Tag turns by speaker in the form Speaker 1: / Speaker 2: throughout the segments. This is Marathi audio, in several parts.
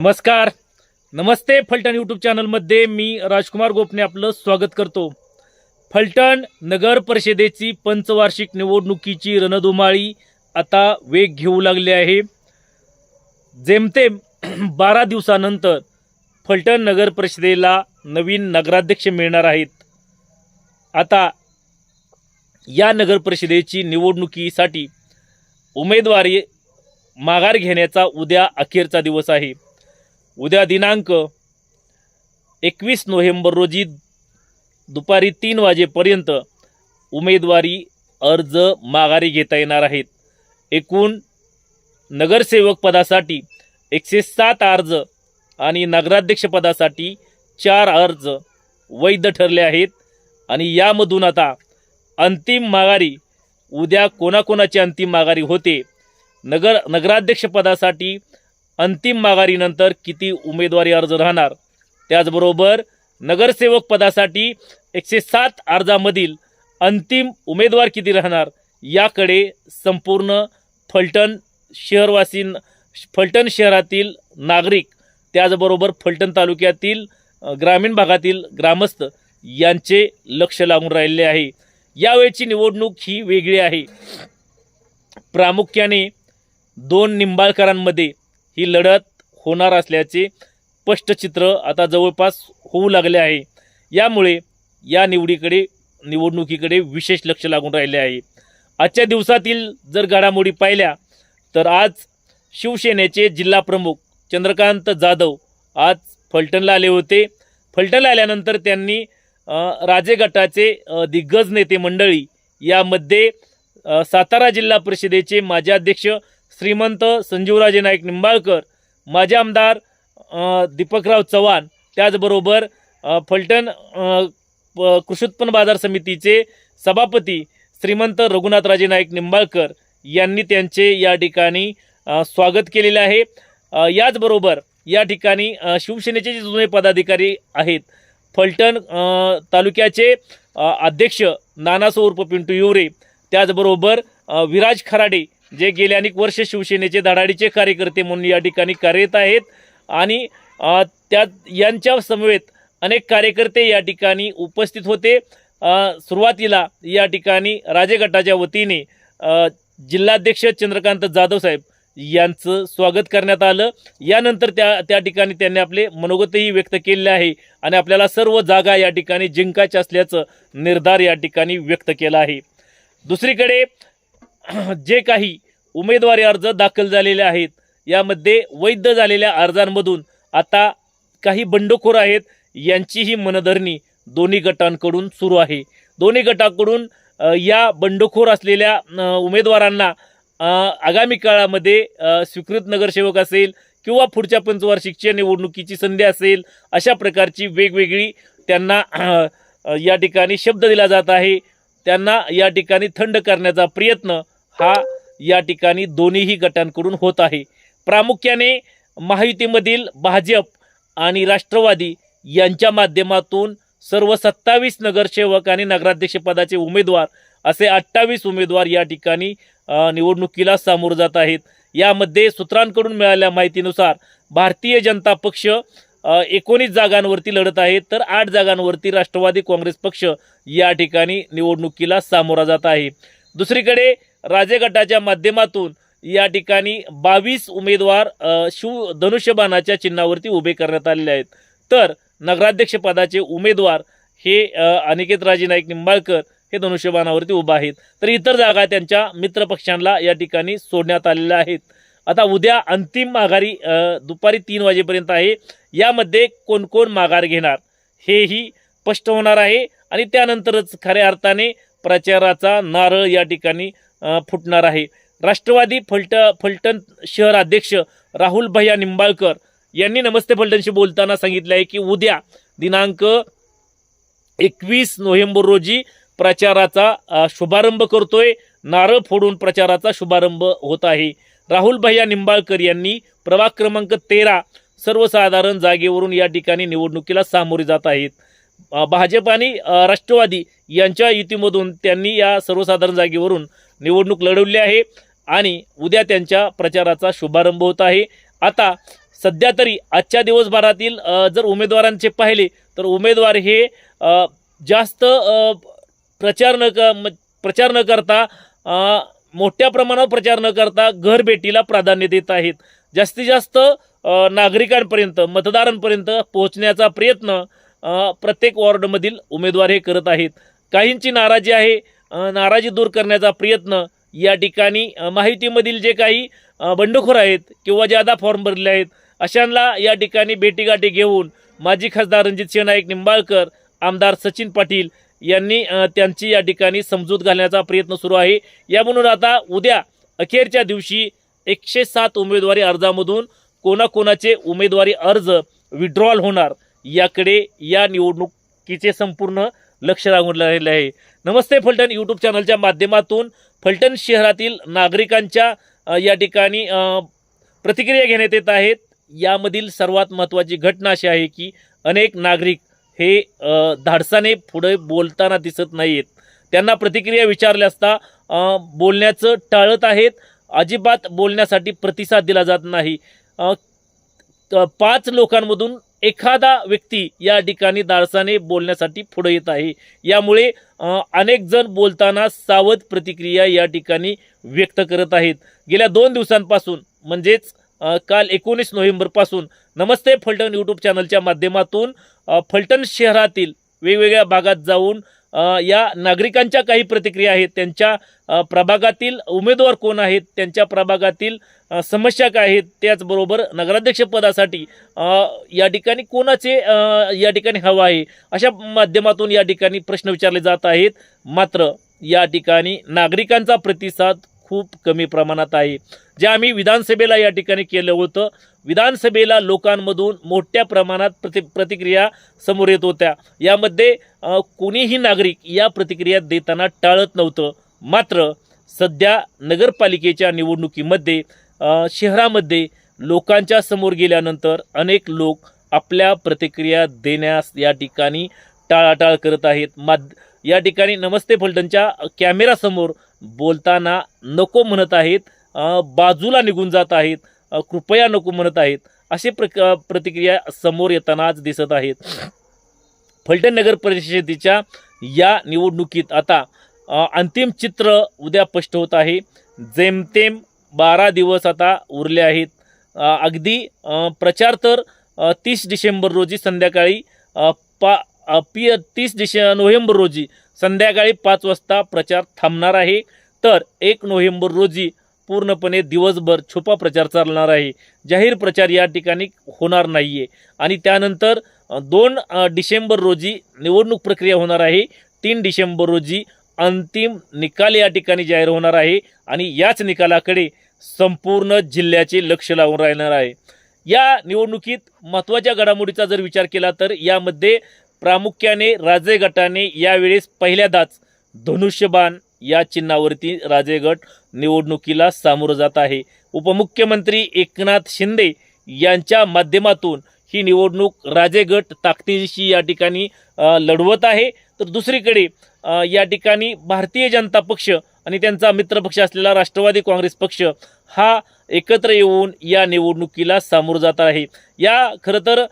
Speaker 1: नमस्कार. नमस्ते फलटण यूट्यूब चॅनलमध्ये मी राजकुमार गोपने आपलं स्वागत करतो. फलटण नगर परिषदेची पंचवार्षिक निवडणुकीची रणधुमाळी आता वेग घेऊ लागली आहे. जेमतेम बारा दिवसानंतर फलटण नगर परिषदेला नवीन नगराध्यक्ष मिळणार आहेत. आता या नगर परिषदेची निवडणुकीसाठी उमेदवारी माघार घेण्याचा उद्या अखेरचा दिवस आहे. उद्या दिनांक एकवीस नोव्हेंबर रोजी दुपारी तीन वाजेपर्यंत उमेदवारी अर्ज माघारी घेता येणार आहेत. एकूण नगरसेवक पदासाठी एकशे सात अर्ज आणि नगराध्यक्षपदासाठी चार अर्ज वैध ठरले आहेत आणि यामधून आता अंतिम माघारी उद्या कोणाकोणाची अंतिम माघारी होते? नगर नगराध्यक्षपदासाठी अंतिम माघारीनंतर किती उमेदवारी अर्ज राहणार? त्याचबरोबर नगरसेवक पदासाठी एकशे सात अर्जामधील अंतिम उमेदवार किती राहणार? याकडे संपूर्ण फलटण शहरवासी फलटण शहरातील नागरिक त्याचबरोबर फलटण तालुक्यातील ग्रामीण भागातील ग्रामस्थ यांचे लक्ष लागून राहिले आहे. यावेळची निवडणूक ही वेगळी आहे. प्रामुख्याने दोन निंबाळकरांमध्ये ही लढत होणार असल्याचे स्पष्ट चित्र आता जवळपास होऊ लागले आहे. यामुळे या निवडीकडे निवडणुकीकडे विशेष लक्ष लागून राहिले आहे. आजच्या दिवसातील जर घडामोडी पाहिल्या तर आज शिवसेनेचे जिल्हा प्रमुख चंद्रकांत जाधव आज फलटणला आले होते. फलटणला आल्यानंतर त्यांनी राजे गटाचे दिग्गज नेते मंडळी यामध्ये सातारा जिल्हा परिषदेचे माजी अध्यक्ष श्रीमंत संजीवराजे नाईक निंबाळकर माजी आमदार दीपकराव चव्हाण त्याचबरोबर फलटण प- कृषी उत्पन्न बाजार समितीचे सभापती श्रीमंत रघुनाथराजे नाईक निंबाळकर यांनी त्यांचे या ठिकाणी स्वागत केलेले आहे. याचबरोबर या ठिकाणी शिवसेनेचे जे जुने पदाधिकारी आहेत फलटण तालुक्याचे अध्यक्ष नानासो उर्फ पिंटू युवरे त्याचबरोबर विराज खराडे जे गेले अनेक वर्ष शिवसेनेचे धडाडीचे कार्यकर्ते म्हणून या ठिकाणी कार्यरत आहेत. आणि त्या यांच्या समवेत अनेक कार्यकर्ते या ठिकाणी उपस्थित होते. सुरुवातीला या ठिकाणी राजे गटाच्या वतीने जिल्हाध्यक्ष चंद्रकांत जाधव साहेब यांचं स्वागत करण्यात आलं. यानंतर त्या त्या ठिकाणी त्यांनी आपले मनोगतही व्यक्त केले आहे आणि आपल्याला सर्व जागा या ठिकाणी जिंकायच्या असल्याचं निर्धार या ठिकाणी व्यक्त केला आहे. दुसरीकडे जे काही उमेदवारी अर्ज दाखल झालेले आहेत यामध्ये वैध झालेल्या अर्जांमधून आता काही बंडखोर आहेत यांचीही मनधरणी दोन्ही गटांकडून सुरू आहे. दोन्ही गटाकडून या बंडखोर असलेल्या उमेदवारांना आगामी काळामध्ये स्वीकृत नगरसेवक असेल किंवा पुढच्या पंचवार्षिकच्या निवडणुकीची संधी असेल अशा प्रकारची वेगवेगळी त्यांना या ठिकाणी शब्द दिला जात आहे. त्यांना या ठिकाणी थंड करण्याचा प्रयत्न हा या ठिकाणी दोन्हीही गटांकडून होत आहे. प्रामुख्याने महायुतीमधील भाजप आणि राष्ट्रवादी यांच्या माध्यमातून सर्व सत्तावीस नगरसेवक आणि नगराध्यक्षपदाचे उमेदवार असे अठ्ठावीस उमेदवार या ठिकाणी निवडणुकीला सामोरं जात आहेत. यामध्ये सूत्रांकडून मिळालेल्या माहितीनुसार भारतीय जनता पक्ष एकोणीस जागांवरती लढत आहे तर आठ जागांवरती राष्ट्रवादी काँग्रेस पक्ष या ठिकाणी निवडणुकीला सामोरा जात आहे. दुसरीकडे राजे गटाच्या माध्यमातून या ठिकाणी बावीस उमेदवार शिव धनुष्यबाणाच्या चिन्हावरती उभे करण्यात आलेले आहेत. तर नगराध्यक्षपदाचे उमेदवार हे अनिकेत राजे नाईक निंबाळकर हे धनुष्यबाणावरती उभा आहेत. तर इतर जागा त्यांच्या मित्रपक्षांना या ठिकाणी सोडण्यात आलेल्या आहेत. आता उद्या अंतिम माघारी दुपारी तीन वाजेपर्यंत आहे. यामध्ये कोण कोण माघार घेणार हेही स्पष्ट होणार आहे. आणि त्यानंतरच खऱ्या अर्थाने प्रचाराचा नारळ या ठिकाणी फुटणार आहे. राष्ट्रवादी फलट फलटण शहर अध्यक्ष राहुल भैया निंबाळकर यांनी नमस्ते फलटणशी बोलताना सांगितलं आहे की उद्या दिनांक एकवीस नोव्हेंबर रोजी प्रचाराचा शुभारंभ करतोय. नारळ फोडून प्रचाराचा शुभारंभ होत आहे. राहुल भैया निंबाळकर यांनी प्रभाग क्रमांक तेरा सर्वसाधारण जागेवरून या ठिकाणी निवडणुकीला सामोरे जात आहेत. भाजप आणि राष्ट्रवादी यांच्या युतीमधून त्यांनी या सर्वसाधारण जागेवरून निवडणूक लढवली आहे आणि उद्या त्यांच्या प्रचाराचा शुभारंभ होत आहे. आता सध्या तरी आजच्या दिवसभरातील जर उमेदवारांचे पाहिले तर उमेदवार हे जास्त प्रचार न क म- प्रचार न करता मोठ्या प्रमाणावर प्रचार न करता घरभेटीला प्राधान्य देत आहेत. जास्तीत जास्त नागरिकांपर्यंत मतदारांपर्यंत पोहोचण्याचा प्रयत्न प्रत्येक वॉर्डमधील उमेदवार हे करत आहेत. काहींची नाराजी आहे नाराजी दूर करण्याचा प्रयत्न या ठिकाणी माहितीमधील जे काही बंडखोर आहेत किंवा ज्यादा फॉर्म भरले आहेत अशांना या ठिकाणी भेटीगाठी घेऊन माजी खासदार रणजित सिंह नाईक निंबाळकर आमदार सचिन पाटील यांनी त्यांची या ठिकाणी समजूत घालण्याचा प्रयत्न सुरू आहे. या म्हणून आता उद्या अखेरच्या दिवशी एकशे सात उमेदवारी अर्जामधून कोणाकोणाचे उमेदवारी अर्ज विड्रॉल होणार याकडे या निवडणुकीचे संपूर्ण लक्ष लागून राहिले आहे. नमस्ते फलटण यूट्यूब चॅनलच्या माध्यमातून फलटण शहरातील नागरिकांच्या या ठिकाणी प्रतिक्रिया घेण्यात येत आहेत. यामधील सर्वात महत्त्वाची घटना अशी आहे की अनेक नागरिक हे धाडसाने पुढे बोलताना दिसत नाहीत त्यांना प्रतिक्रिया विचारल्या असता बोलण्याचं टाळत आहेत. अजिबात बोलण्यासाठी प्रतिसाद दिला जात नाही. पाच लोकांमधून एखादा व्यक्ती या ठिकाणी धाडसाने बोलण्यासाठी पुढे येत आहे. यामुळे अनेक जण बोलताना सावध प्रतिक्रिया या ठिकाणी व्यक्त करत आहेत. गेल्या दोन दिवसांपासून म्हणजेच काल एकोणीस नोव्हेंबरपासून नमस्ते फलटण यूट्यूब चॅनलच्या माध्यमातून फलटण शहरातील वेगवेगळ्या भागात जाऊन या नागरिकांच्या काही प्रतिक्रिया आहेत त्यांच्या प्रभागातील उमेदवार कोण आहेत त्यांच्या प्रभागातील समस्या काय आहेत त्याचबरोबर नगराध्यक्षपदासाठी या ठिकाणी कोणाचे या ठिकाणी हवा आहे अशा माध्यमातून या ठिकाणी प्रश्न विचारले जात आहेत. मात्र या ठिकाणी नागरिकांचा प्रतिसाद खूप कमी प्रमाणात आहे. जे आम्ही विधानसभेला या ठिकाणी केलं होतं विधानसभेला लोकांमधून मोठ्या प्रमाणात प्रति प्रतिक्रिया समोर येत होत्या. यामध्ये कोणीही नागरिक या प्रतिक्रिया देताना टाळत नव्हतं. मात्र सध्या नगरपालिकेच्या निवडणुकीमध्ये शहरामध्ये लोकांच्या समोर गेल्यानंतर अनेक लोक आपल्या प्रतिक्रिया देण्यास या ठिकाणी टाळाटाळ करत आहेत. माध या ठिकाणी नमस्ते फलटणच्या कॅमेरासमोर बोलताना नको म्हणत आहेत बाजूला निघून जात आहेत. कृपया नको म्हणत आहेत. असे प्र प्रतिक्रिया समोर येताना आज दिसत आहेत. फलटण नगर परिषदेच्या या निवडणुकीत आता अंतिम चित्र उद्या स्पष्ट होत आहे. जेमतेम बारा दिवस आता उरले आहेत. अगदी प्रचार तर तीस डिसेंबर रोजी संध्याकाळी पा पी तीस डिसे नोव्हेंबर रोजी संध्याकाळी पाच वाजता प्रचार थांबणार आहे. तर एक नोव्हेंबर रोजी पूर्णपणे दिवसभर छुपा प्रचार चालणार आहे. जाहीर प्रचार या ठिकाणी होणार नाही आहे आणि त्यानंतर दोन डिसेंबर रोजी निवडणूक प्रक्रिया होणार आहे. तीन डिसेंबर रोजी अंतिम निकाल या ठिकाणी जाहीर होणार आहे. आणि याच निकालाकडे संपूर्ण जिल्ह्याचे लक्ष लावून राहणार आहे. या निवडणुकीत महत्त्वाच्या घडामोडीचा जर विचार केला तर यामध्ये प्रामुख्याने राजे गटाने यावेळेस पहिल्यांदाच धनुष्यबाण या चिन्हावरती राजे गट निवडणुकीला सामोरं जात आहे. उपमुख्यमंत्री एकनाथ शिंदे यांच्या माध्यमातून ही निवडणूक राजे गट ताकदीशी या ठिकाणी लढवत आहे. तर दुसरीकडे या ठिकाणी भारतीय जनता पक्ष आणि त्यांचा मित्रपक्ष असलेला राष्ट्रवादी काँग्रेस पक्ष हा एकत्र येऊन या निवडणुकीला सामोरं जात आहे. या खरं तर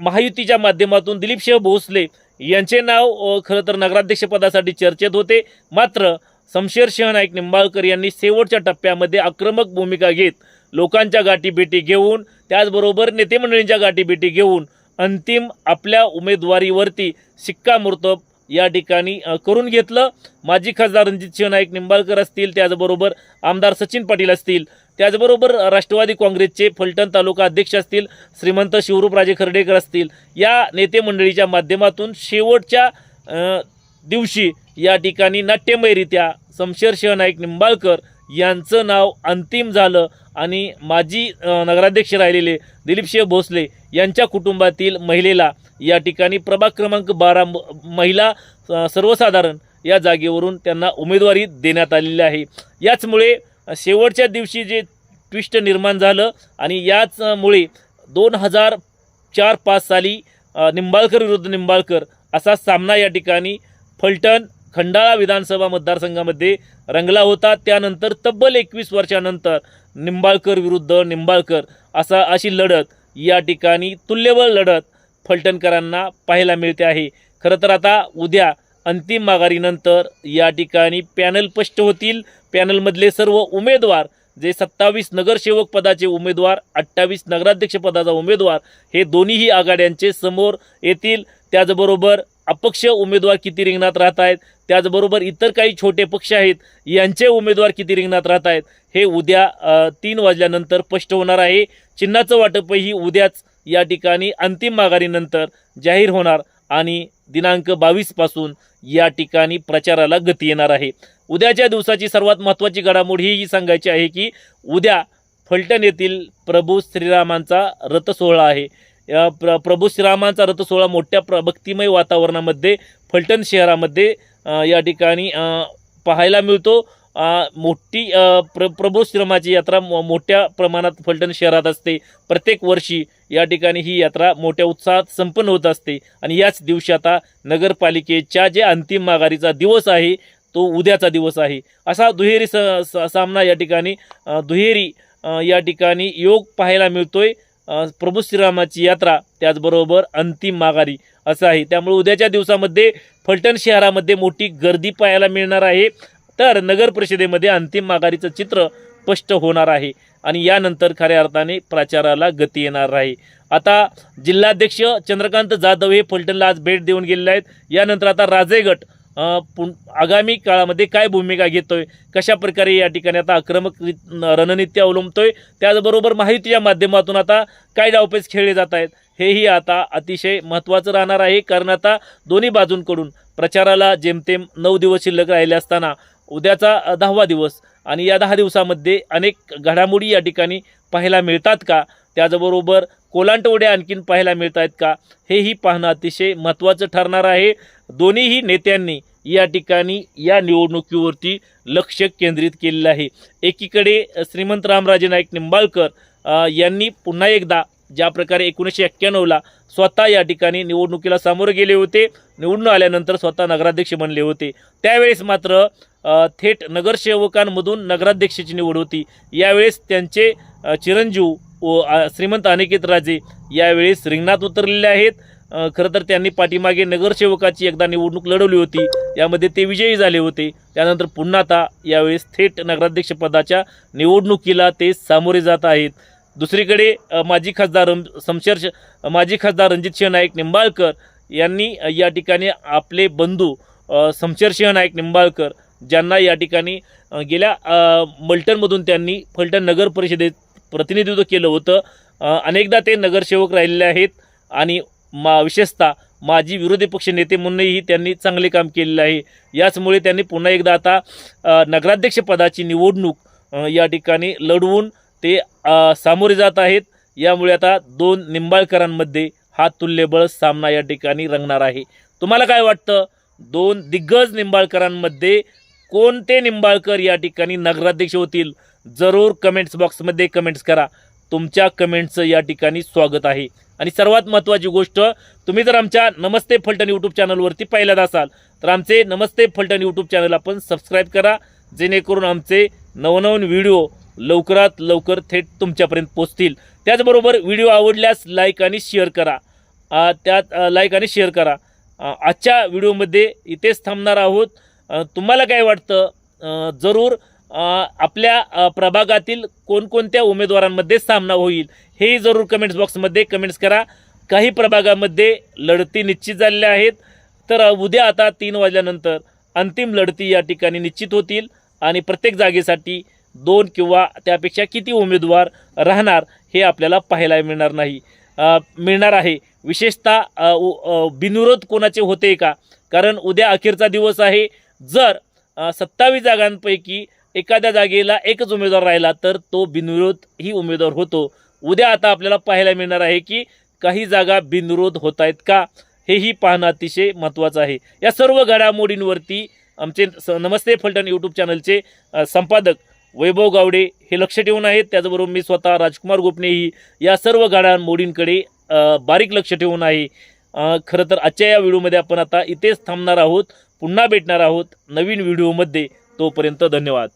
Speaker 1: महायुतीच्या माध्यमातून दिलीपसिंह भोसले यांचे नाव खरं तर नगराध्यक्षपदासाठी चर्चेत होते. मात्र शमशेर नाईक निंबाळकर यांनी शेवटच्या टप्प्यामध्ये आक्रमक भूमिका घेत लोकांच्या गाठीभेटी घेऊन त्याचबरोबर नेतेमंडळींच्या गाठीभेटी घेऊन अंतिम आपल्या उमेदवारीवरती शिक्कामोर्तब या ठिकाणी करून घेतलं. माजी खासदार रणजित सिंह नाईक निंबाळकर असतील त्याचबरोबर आमदार सचिन पाटील असतील त्याचबरोबर राष्ट्रवादी काँग्रेसचे फलटण तालुका अध्यक्ष असतील श्रीमंत शिवरूपराजे खर्डेकर असतील. या नेते मंडळीच्या माध्यमातून शेवटच्या दिवशी या ठिकाणी नाट्यमयरित्या समशेर नाईक निंबाळकर यांचं नाव अंतिम झालं आणि माजी नगराध्यक्ष राहिलेले दिलीपशे भोसले यांच्या कुटुंबातील महिलेला या ठिकाणी प्रभाग क्रमांक बारा महिला सर्वसाधारण या जागेवरून त्यांना उमेदवारी देण्यात आलेली आहे. याचमुळे शेवटच्या दिवशी जे ट्विस्ट निर्माण झालं आणि याचमुळे दोन हजार चार पाच साली निंबाळकर विरुद्ध निंबाळकर असा सामना या ठिकाणी फलटण खंडाळा विधानसभा मतदारसंघामध्ये रंगला होता. त्यानंतर तब्बल एकवीस वर्षानंतर निंबाळकर विरुद्ध निंबाळकर असा अशी लढत या ठिकाणी तुल्यबळ लढत फलटणकरांना पाहायला मिळते आहे. खरं तर आता उद्या अंतिम माघारीनंतर या ठिकाणी पॅनल स्पष्ट होतील. पॅनलमधले सर्व उमेदवार जे सत्तावीस नगरसेवक पदाचे उमेदवार अठ्ठावीस नगराध्यक्ष पदाचा उमेदवार हे दोन्हीही आघाड्यांचे समोर येतील. त्याचबरोबर अपक्ष उमेदवार किती रिंगणात राहत आहेत त्याचबरोबर इतर काही छोटे पक्ष आहेत यांचे उमेदवार किती रिंगणात राहत आहेत हे उद्या तीन वाजल्यानंतर स्पष्ट होणार आहे. चिन्हाचं वाटपही उद्याच या ठिकाणी अंतिम माघारीनंतर जाहीर होणार आणि दिनांक बावीसपासून या ठिकाणी प्रचाराला गती येणार आहे. उद्याच्या दिवसाची सर्वात महत्त्वाची घडामोडी ही सांगायची आहे की उद्या फलटण येथील प्रभू श्रीरामांचा रथसोहळा आहे. प्र प्रभू श्रीरामांचा रथसोहळा मोठ्या प्र भक्तिमय वातावरणामध्ये फलटण शहरामध्ये या ठिकाणी पाहायला मिळतो. मोठी प्र प्रभू श्रीरामाची यात्रा मो- मोठ्या प्रमाणात फलटण शहरात असते. प्रत्येक वर्षी या ठिकाणी ही यात्रा मोठ्या उत्साहात संपन्न होत असते. आणि याच दिवशी आता नगरपालिकेच्या जे अंतिम माघारीचा दिवस आहे तो उद्याचा दिवस आहे. असा दुहेरी स स- सामना या ठिकाणी दुहेरी या ठिकाणी योग पाहायला मिळतोय. आहे प्रभू श्रीरामाची यात्रा त्याचबरोबर अंतिम माघारी असं आहे. त्यामुळे उद्याच्या दिवसामध्ये फलटण शहरामध्ये मोठी गर्दी पाहायला मिळणार आहे. तर नगर परिषदेमध्ये अंतिम माघारीचं चित्र स्पष्ट होणार आहे आणि यानंतर खऱ्या अर्थाने प्रचाराला गती येणार आहे. आता जिल्हाध्यक्ष चंद्रकांत जाधव हे फलटणला आज भेट देऊन गेलेले आहेत. यानंतर आता राजेगट पुन आगामी काळामध्ये काय भूमिका घेतोय? कशा प्रकारे या ठिकाणी आता आक्रमक रणनीती अवलंबतोय? त्याचबरोबर माहितीच्या माध्यमातून आता काय डावपेच खेळले जात आहेत? हेही आता अतिशय महत्त्वाचं राहणार आहे कारण आता दोन्ही बाजूंकडून प्रचाराला जेमतेम नऊ दिवस शिल्लक राहिले असताना उद्याचा दहावा दिवस आणि या दहा दिवसामध्ये अनेक घडामोडी या ठिकाणी पाहायला मिळतात का? त्याचबरोबर कोलांटवड्या आणखीन पाहायला मिळत आहेत का? हेही पाहणं अतिशय महत्त्वाचं ठरणार आहे. दोन्हीही नेत्यांनी या ठिकाणी या निवडणुकीवरती लक्ष केंद्रित केलेलं आहे. एकीकडे श्रीमंत रामराजे नाईक निंबाळकर यांनी पुन्हा एकदा ज्या प्रकारे एकोणीसशे एक्क्याण्णवला स्वतः या ठिकाणी निवडणुकीला सामोरे गेले होते निवडून आल्यानंतर स्वतः नगराध्यक्ष बनले होते. त्यावेळेस मात्र थेट नगरसेवकांमधून नगराध्यक्षाची निवड होती. यावेळेस त्यांचे चिरंजीव व श्रीमंत अनिकेत राजे यावेळेस रिंगणात उतरलेले आहेत. खरं तर त्यांनी पाठीमागे नगरसेवकाची एकदा निवडणूक लढवली होती. यामध्ये ते विजयी झाले होते. त्यानंतर पुन्हा आता यावेळेस थेट नगराध्यक्षपदाच्या निवडणुकीला ते सामोरे जात आहेत. दुसरीकडे माजी खासदार रम समशेर माजी खासदार रणजित सिंह नाईक निंबाळकर यांनी या ठिकाणी आपले बंधू समशेर सिंह नाईक निंबाळकर ज्यांना या ठिकाणी गेल्या अ, मल्टनमधून त्यांनी फलटण नगर परिषदेत प्रतिनिधित्व केलं होतं. अनेकदा ते नगरसेवक राहिलेले आहेत आणि मा विशेषतः माजी विरोधी पक्ष नेते म्हणूनही त्यांनी चांगले काम केलेलं आहे. याचमुळे त्यांनी पुन्हा एकदा आता नगराध्यक्षपदाची निवडणूक या ठिकाणी लढवून ते सामोरे जात आहेत. यामुळे आता दोन निंबाळकरांमध्ये हा तुल्यबळ सामना या ठिकाणी रंगणार आहे. तुम्हाला काय वाटतं? दोन दिग्गज निंबाळकरांमध्ये कोणते निंबाळकर या ठिकाणी नगराध्यक्ष होतील? जरूर कमेंट्स बॉक्समध्ये कमेंट्स करा. तुमच्या कमेंटचं या ठिकाणी स्वागत आहे. आणि सर्वात महत्त्वाची गोष्ट तुम्ही जर आमच्या नमस्ते फलटण यूट्यूब चॅनलवरती पहिल्यांदा असाल तर आमचे नमस्ते फलटण यूट्यूब चॅनल आपण सबस्क्राईब करा जेणेकरून आमचे नवनवीन व्हिडिओ लवकरात लवकर थेट तुमच्यापर्यंत पोचतील त्याचबरोबर व्हिडिओ आवडल्यास लाईक आणि शेअर करा. त्यात लाईक आणि शेअर करा. आजच्या व्हिडिओमध्ये इथेच थांबणार आहोत. तुम्हाला काय वाटतं? जरूर आपल्या प्रभागातील कोणकोणत्या उमेदवारांमध्ये सामना होईल हेही जरूर कमेंट्स बॉक्समध्ये कमेंट्स करा. काही प्रभागामध्ये लढती निश्चित झालेल्या आहेत. तर उद्या आता तीन वाजल्यानंतर अंतिम लढती या ठिकाणी निश्चित होतील आणि प्रत्येक जागेसाठी दोन किंवा त्यापेक्षा किती उमेदवार राहणार हे आपल्याला पाहायला मिळणार नाही. मिळणार आहे. विशेषतः बिनविरोध कोणाचे होते का? कारण उद्या अखेरचा दिवस आहे. जर सत्तावीस जागांपैकी एखाद्या जागेला एकच उमेदवार राहिला तर तो बिनविरोध ही उमेदवार होतो. उद्या आता आपल्याला पाहायला मिळणार आहे की काही जागा बिनविरोध होत आहेत का हेही पाहणं अतिशय महत्त्वाचं आहे. या सर्व घडामोडींवरती आमचे स नमस्ते फलटण यूट्यूब चॅनलचे संपादक वैभव गावडे हे लक्ष ठेवून आहेत. त्याचबरोबर मी स्वतः राजकुमार गोपनेही या सर्व घडामोडींकडे बारीक लक्ष ठेवून आहे. खरं तर आजच्या या व्हिडिओमध्ये आपण आता इथेच थांबणार आहोत. पुन्हा भेटणार आहोत नवीन व्हिडिओमध्ये. तोपर्यंत धन्यवाद.